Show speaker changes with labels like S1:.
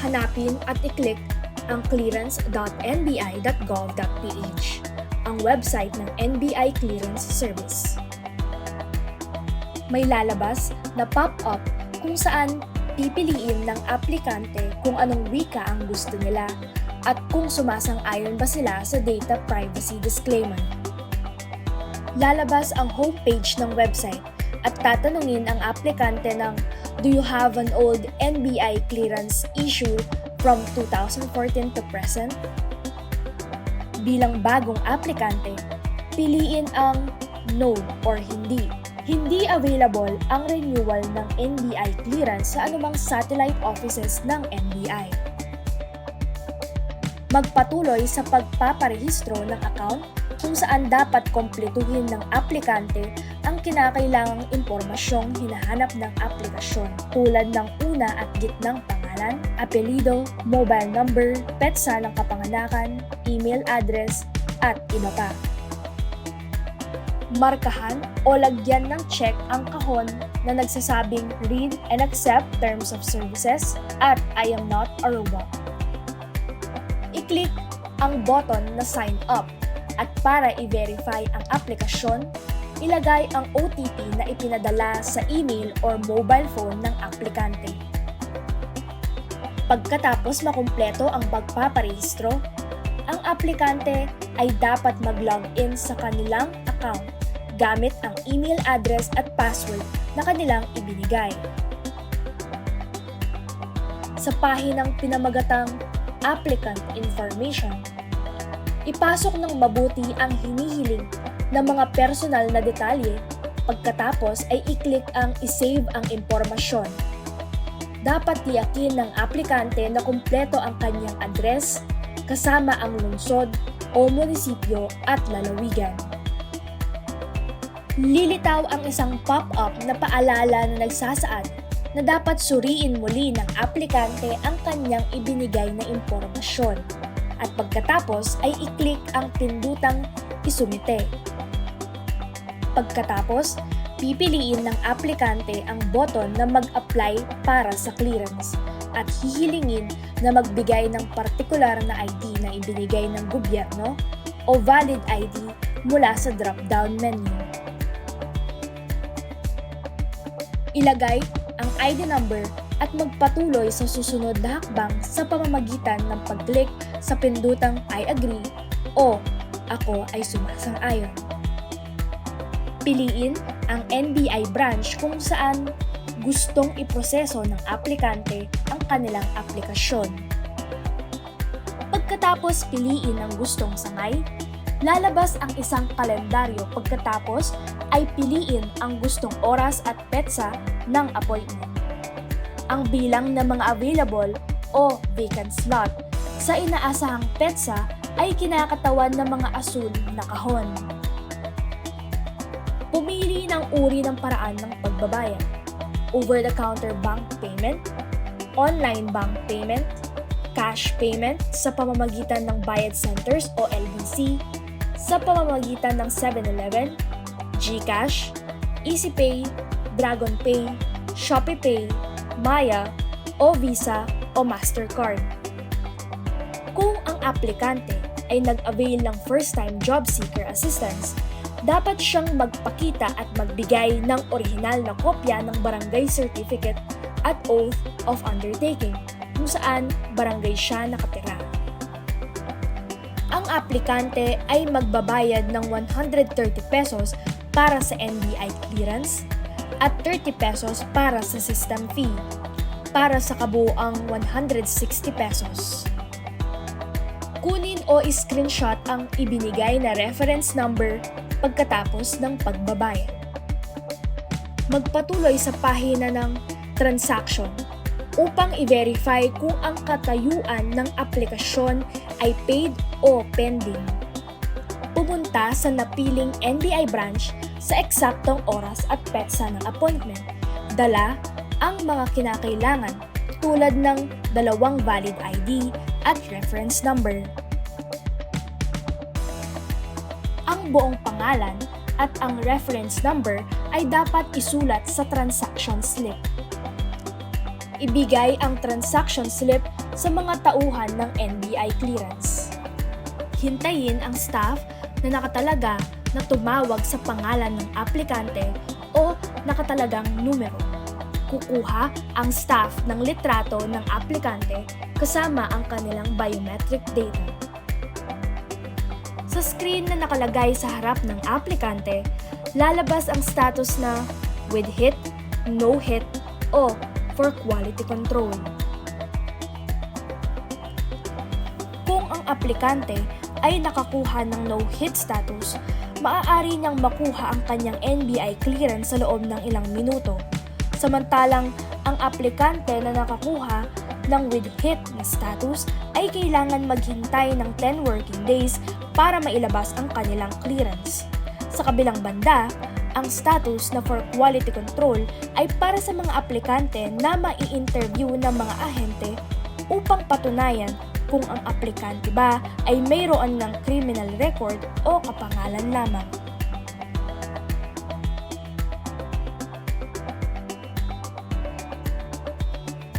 S1: hanapin at i-click ang clearance.nbi.gov.ph, ang website ng NBI Clearance Service. May lalabas na pop-up kung saan pipiliin ng aplikante kung anong wika ang gusto nila at kung sumasang-ayon ba sila sa data privacy disclaimer. Lalabas ang homepage ng website at tatanungin ang aplikante ng Do you have an old NBI clearance issue from 2014 to present? Bilang bagong aplikante, piliin ang No or Hindi. Hindi available ang renewal ng NBI clearance sa anumang satellite offices ng NBI. Magpatuloy sa pagpaparehistro ng account kung saan dapat kompletuhin ng aplikante ang kinakailangang impormasyong hinahanap ng aplikasyon tulad ng una at gitnang pangalan, apelido, mobile number, petsa ng kapanganakan, email address, at iba pa. Markahan o lagyan ng check ang kahon na nagsasabing read and accept terms of services at I am not a robot. I-click ang button na sign up at para i-verify ang aplikasyon, ilagay ang OTP na ipinadala sa email or mobile phone ng aplikante. Pagkatapos makumpleto ang pagpaparehistro, ang aplikante ay dapat mag-log in sa kanilang account gamit ang email address at password na kanilang ibinigay. Sa pahinang pinamagatang Applicant Information, ipasok ng mabuti ang hinihiling ng mga personal na detalye pagkatapos ay i-click ang i-save ang impormasyon. Dapat tiyakin ng aplikante na kumpleto ang kanyang address kasama ang lungsod o munisipyo at lalawigan. Lilitaw ang isang pop-up na paalala na nagsasaad na dapat suriin muli ng aplikante ang kanyang ibinigay na impormasyon at pagkatapos ay i-click ang pindutang isumite. Pagkatapos, pipiliin ng aplikante ang button na mag-apply para sa clearance at hihilingin na magbigay ng partikular na ID na ibinigay ng gobyerno o valid ID mula sa drop-down menu. Ilagay ang ID number at magpatuloy sa susunod na hakbang sa pamamagitan ng pag-click sa pindutang I agree o ako ay sumasang-ayon. Piliin ang NBI branch kung saan gustong iproseso ng aplikante ang kanilang aplikasyon. Pagkatapos piliin ang gustong sangay, lalabas ang isang kalendaryo pagkatapos ay piliin ang gustong oras at petsa ng appointment. Ang bilang ng mga available o vacant slot sa inaasahang petsa ay kinakatawan ng mga asul na kahon. Pumili ng uri ng paraan ng pagbabayad. Over-the-counter bank payment, online bank payment, cash payment sa pamamagitan ng bayad centers o LBC, sa pamamagitan ng 7-Eleven, GCash, EasyPay, DragonPay, ShopeePay, Maya, o Visa o Mastercard. Kung ang aplikante ay nag-avail ng first-time job seeker assistance, dapat siyang magpakita at magbigay ng orihinal na kopya ng barangay certificate at oath of undertaking kung saan barangay siya nakatira. Ang aplikante ay magbabayad ng 130 pesos para sa NBI clearance at 30 pesos para sa system fee para sa kabuoang 160 pesos. Kunin o screenshot ang ibinigay na reference number pagkatapos ng pagbabayad. Magpatuloy sa pahina ng transaction upang i-verify kung ang katayuan ng aplikasyon ay paid o pending. Pumunta sa napiling NBI branch sa eksaktong oras at petsa ng appointment. Dala ang mga kinakailangan tulad ng dalawang valid ID at reference number. Ang buong pangalan at ang reference number ay dapat isulat sa transaction slip. ibigay ang transaction slip sa mga tauhan ng NBI clearance. Hintayin ang staff na nakatalaga na tumawag sa pangalan ng aplikante o nakatalagang numero. Kukuha ang staff ng litrato ng aplikante kasama ang kanilang biometric data. Sa screen na nakalagay sa harap ng aplikante, lalabas ang status na with hit, no hit, o for quality control. Kung ang aplikante ay nakakuha ng no-hit status, maaari niyang makuha ang kanyang NBI clearance sa loob ng ilang minuto. Samantalang ang aplikante na nakakuha ng with hit na status ay kailangan maghintay ng 10 working days para mailabas ang kanilang clearance. Sa kabilang banda, ang status na for quality control ay para sa mga aplikante na mai-interview ng mga ahente upang patunayan kung ang aplikante ba ay mayroon ng criminal record o kapangalan lamang.